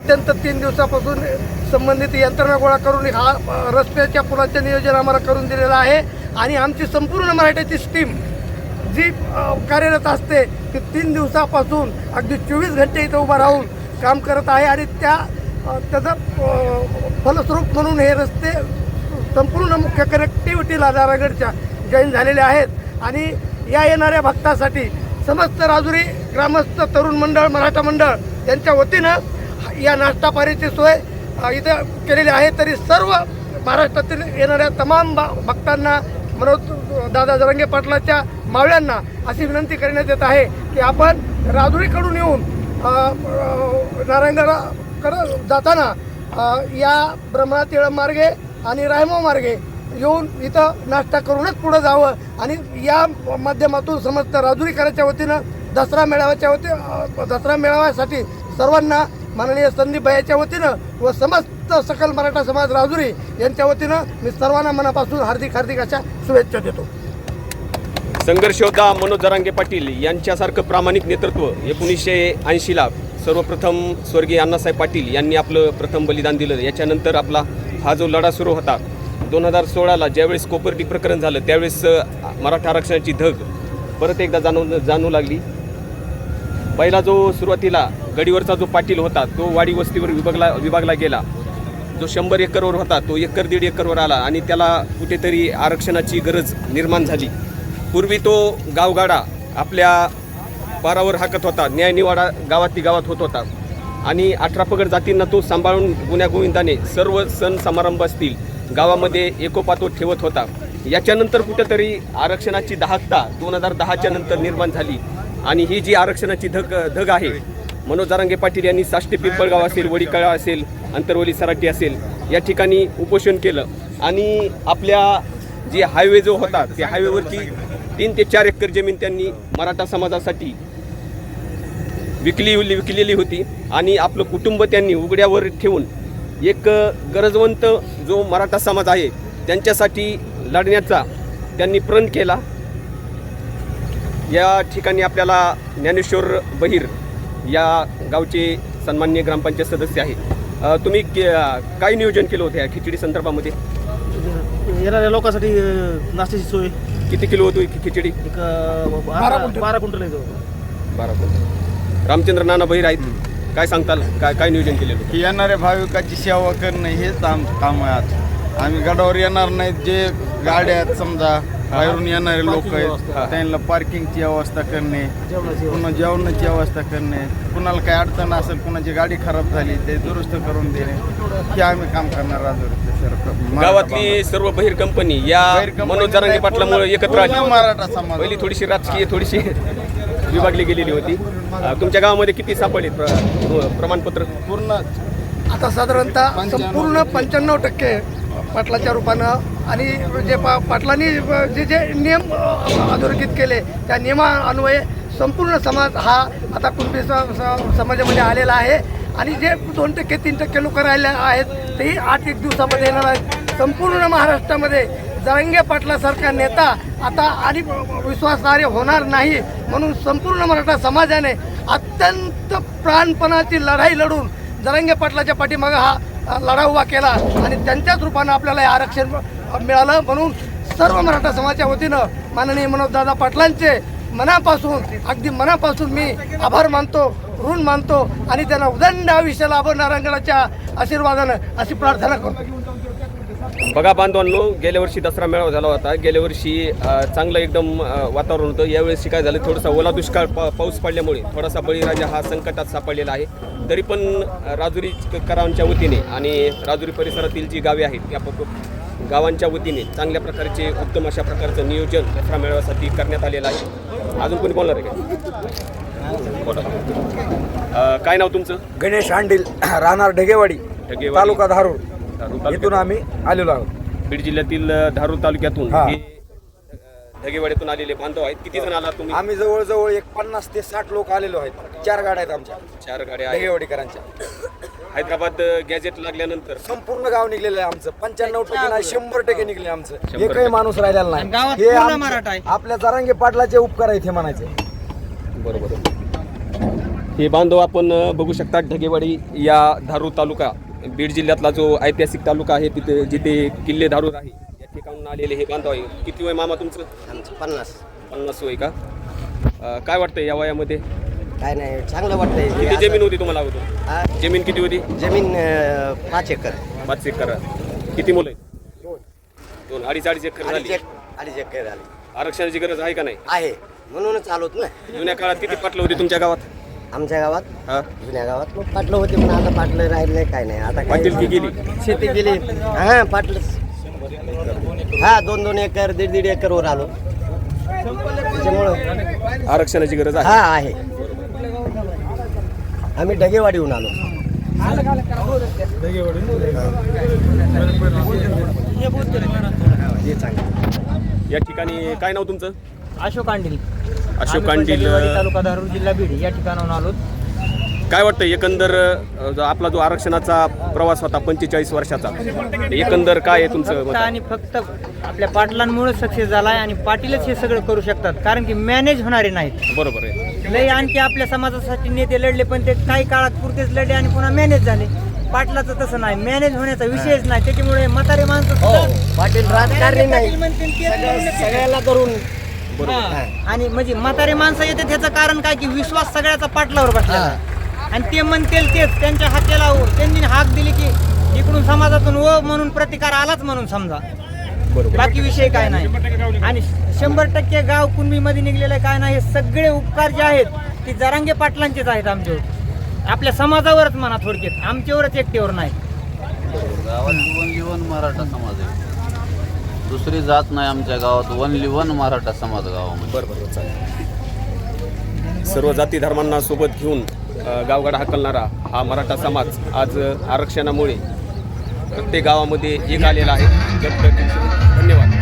अत्यंत तीन दिवसापासून संबंधित यंत्रणा गोळा करून हा रस्त्याच्या पुलाचं नियोजन आम्हाला करून दिलेलं आहे. आणि आमची संपूर्ण मराठ्याची स्टीम जी कार्यरत असते ती तीन दिवसापासून अगदी चोवीस घंटे इथं उभं राहून काम करत आहे. आणि त्या त्याचं फलस्वरूप म्हणून हे रस्ते संपूर्ण मुख्य कनेक्टिव्हिटीला नारायणगडच्या जॉईन झालेले आहेत. आणि या येणाऱ्या भक्तासाठी समस्त राजुरी ग्रामस्थ तरुण मंडळ मराठा मंडळ यांच्या वतीनं या नाश्ता पाण्याची सोय इथं केलेली आहे. तरी सर्व महाराष्ट्रातील येणाऱ्या तमाम भक्तांना मनोज दादा जरंगे पाटलाच्या मावळ्यांना अशी विनंती करण्यात येत आहे की आपण राजुरीकडून येऊन नारायणगडाकडं जाताना या ब्रह्मणा मार्गे आणि रायमाव मार्गे येऊन इथं नाश्ता करूनच पुढं जावं. आणि या माध्यमातून समस्त राजुरीकराच्या वतीनं दसरा मेळाव्याच्या वती दसरा मेळाव्यासाठी सर्वांना माननीय संदीप भैयाच्या वतीनं व समस्त सकल मराठा समाज राजुरी यांच्या वतीनं मी सर्वांना मनापासून हार्दिक हार्दिक अशा शुभेच्छा देतो. संघर्ष योद्धा मनोज जरांगे पाटील यांच्यासारखं प्रामाणिक नेतृत्व एकोणीसशे ऐंशीला सर्वप्रथम स्वर्गीय अण्णासाहेब पाटील यांनी आपलं प्रथम बलिदान दिलं. याच्यानंतर आपला हा जो लढा सुरू होता दोन हजार सोळाला ज्यावेळेस कोपर्डी प्रकरण झालं त्यावेळेस मराठा आरक्षणाची धग परत एकदा जाणवू जाणू लागली. पहिला जो सुरुवातीला गडीवरचा जो पाटील होता तो वाडी वस्तीवर विभागला विभागला गेला. जो शंभर एकरवर होता तो एकर दीड एकरवर आला आणि त्याला कुठेतरी आरक्षणाची गरज निर्माण झाली. पूर्वी तो गावगाडा आपल्या पारावर हाकत होता न्यायनिवाडा गावातली गावात होत होता. आणि अठरा पगड जातींना तो सांभाळून गुण्यागोविंदाने सर्व सण समारंभ असतील गावामध्ये एकोपा तो ठेवत होता. याच्यानंतर कुठेतरी आरक्षणाची दहाकता दोन हजार दहाच्या नंतर निर्माण झाली. आणि ही जी आरक्षणाची धग धग आहे मनोज जारांगे पाटील यांनी साष्टे पिंपळगाव असेल वडीकळा असेल अंतरवली सराटी असेल या ठिकाणी उपोषण केलं. आणि आपल्या जे हायवे जो होता त्या हायवेवरती तीन ते चार एकर जमीन त्यांनी मराठा समाजासाठी विकली विकलेली होती. आणि आपलं कुटुंब त्यांनी उघड्यावर ठेवून एक गरजवंत जो मराठा समाज आहे त्यांच्यासाठी लढण्याचा त्यांनी प्रण केला. या ठिकाणी आपल्याला ज्ञानेश्वर बहिर या गावचे सन्मान्य ग्रामपंचायत सदस्य आहे. अ, तुम्ही के- काय नियोजन केलं होतं या खिचडी संदर्भामध्ये? येणाऱ्या लोकांसाठी नाश्त्याची सोय. किती किलो होतो खिचडी? एक बारा क्विंटल. बारा क्विंटल येतो बारा किलो. रामचंद्र नाना बहिर आहेत. काय सांगताल? काय काय नियोजन केलेलं होतं? की येणाऱ्या भाविकाची सेवा करणं हेच आमचं काम आहे आज. आम्ही गडावर येणार नाहीत जे गाड्या आहेत समजा बाहेरून येणारे लोक आहेत. त्यांना पार्किंगची व्यवस्था करणे जेवणाची पुन्हा जेवणाची व्यवस्था करणे. कुणाला काही अडचण असेल कुणाची गाडी खराब झाली ते दुरुस्त करून देणे. हे आम्ही काम करणार सर. गावातली सर्व बहिर कंपनी या मनोज जरांगे पाटलामुळे एकत्र आली. मराठा समाज पहिली थोडीशी राजकीय थोडीशी विभागली गेलेली होती. तुमच्या गावामध्ये किती सापडले प्र- प्रमाणपत्र? पूर्ण आता साधारणतः संपूर्ण पंच्याण्णव टक्के पाटलाच्या रूपानं आणि जे पा पाटलांनी जे जे नियम अधोरेखित केले त्या नियमान्वये संपूर्ण समाज हा आता कुणबी स- समाजामध्ये आलेला आहे. आणि जे दोन टक्के तीन टक्के लोक राहिले आहेत तेही आठ एक दिवसामध्ये येणार आहेत. संपूर्ण महाराष्ट्रामध्ये जरंगे पाटलासारखा नेता आता आणि विश्वासार्ह होणार नाही म्हणून संपूर्ण मराठा समाजाने अत्यंत प्राणपणाची लढाई लढून जरंगे पाटलाच्या पाठीमागं हा लढा उभा केला आणि त्यांच्याच रूपानं आपल्याला हे आरक्षण मिळालं म्हणून सर्व मराठा समाजाच्या वतीनं माननीय मनोजदादा पाटलांचे मनापासून अगदी मनापासून मी आभार मानतो ऋण मानतो आणि त्यांना उदंड आयुष्य लाभो नारायणगडाच्या आशीर्वादानं अशी प्रार्थना करतो. बघा बांधवांनो गेल्या वर्षी दसरा मेळावा झाला होता. गेल्या वर्षी चांगलं एकदम वातावरण होतं. यावेळेस काय झालं थोडासा ओला दुष्काळ पा पाऊस पडल्यामुळे थोडासा बळीराजा हा संकटात सापडलेला आहे. तरी पण राजुरी करावांच्या वतीने आणि राजुरी परिसरातील जी गावे आहेत या गावांच्या वतीने चांगल्या प्रकारचे उत्तम अशा प्रकारचं नियोजन दसरा मेळाव्यासाठी करण्यात आलेलं आहे. अजून कोणी बोलणार आहे का? बोला. काय नाव तुमचं? गणेश हांडील राहणार ढगेवाडी. तालुका धारूर. इथून. आम्ही आलेलो आहोत. बीड जिल्ह्यातील अ, धारूर तालुक्यातून हा. हे अ, ढगेवाड्यातून आलेले बांधव आहेत. किती जण आला तुम्ही? आम्ही जवळजवळ एक पन्नास ते साठ लोक आलेलो आहेत. चार गाड्या आहेत आमच्या. चार गाड्या आहेत. ढगेवाडीकरांच्या. हैदराबाद अ, गॅजेट लागल्यानंतर? संपूर्ण गाव निघलेलं आहे आमचं. पंच्याण्णव टक्के नाही शंभर टक्के निघले आमचं. शंभर एकही टक्के. माणूस राहिलेला आणि नाही हे पूर्ण आमचं- मराठा आहे. आपल्या जरांगे पाटलाचे उपकार आहेत हे म्हणायचे. बरोबर. हे बांधव आपण अ, बघू शकता ढगेवाडी या धारूर तालुका. बीड जिल्ह्यातला जो ऐतिहासिक तालुका आहे तिथे जिथे किल्ले धारूर आहे या ठिकाणून आलेले हे बांधव आहे. किती वय मामा तुमचं? आमचं पन्नास. पन्नास वय का? अ, काय वाटतं या वयामध्ये? काय नाही चांगलं वाटतंय. जमीन होती तुम्हाला अगोदर? हा, जमीन किती होती? जमीन अं, पाच एकर. पाच एकर. किती मुलं आहेत? दोन. अडीच अडीच एकर अडीच झाली एक अडीच एकर झाली. आरक्षणाची गरज आहे का नाही? आहे. म्हणूनच आलोत ना. जुन्या काळात किती पाटलं होती तुमच्या गावात? आमच्या गावात हा. जुन्या गावात. मग पाटलं होते पण आता पाटलं राहिलं नाही काय नाही. आता पाटील की काय गेली? शेती गेली हा पाटलं. हा दोन दोन एकर दीड दीड एकर वर आलो. त्याच्यामुळं आरक्षणाची गरज आहे. हा आहे. आम्ही ढगेवाडीहून आलो. हे चांगलं या ठिकाणी काय नाव तुमचं? अशोक अंडील अशोक आम्ही पण अंडील ढगेवाडी तालुका धारूर जिल्हा बीड या ठिकाणाहून आलो. काय वाटतं एकंदर अ, जो आपला जो आरक्षणाचा प्रवास होता पंचेचाळीस वर्षाचा एकंदर काय आहे तुमचं फक्त मत? आहे? आणि फक्त आपल्या पाटलांमुळे सक्सेस झालाय आणि पाटीलच हे सगळं करू शकतात कारण की मॅनेज होणारे नाहीत. बरोबर आहे. लय आणखी आपल्या समाजासाठी नेते लढले पण ते काही काळात पुरतेच लढले आणि पुन्हा मॅनेज झाले. पाटलाचं तसं नाही मॅनेज होण्याचा विषयच नाही त्याच्यामुळे म्हातारे माणसं हो सुद्धा- पाटील राजकारणी नाही. म्हणतील. सगळ्याला करून हा. आणि म्हणजे म्हातारे माणसं येते त्याचं कारण काय की विश्वास सगळ्याचा पाटलावर बसला आणि ते म्हणतील तेच त्यांच्या हाकेला. त्यांनी हाक दिली की इकडून समाजातून ओ म्हणून प्रतिकार आलाच म्हणून समजा. बाकी विषय काय नाही. आणि शंभर टक्के गाव कुणबी मध्ये निघलेलं काय नाही हे सगळे उपकार जे आहेत ते जरांगे पाटलांचेच आहेत आमच्यावर. आपल्या समाजावरच म्हणा थोडक्यात आमच्यावरच एकटेवर नाही. गावात वनली वन मराठा समाज आहे. दुसरी जात नाही आमच्या गावात. वनली वन मराठा समाज गावामध्ये म्हणजे. बरं बरं चालेल. सर्व जाती धर्मांना सोबत घेऊन अ, गावगाडा हाकलणारा हा मराठा समाज आज अ, आरक्षणामुळे प्रत्येक गावामध्ये एक आलेला आहे. धन्यवाद.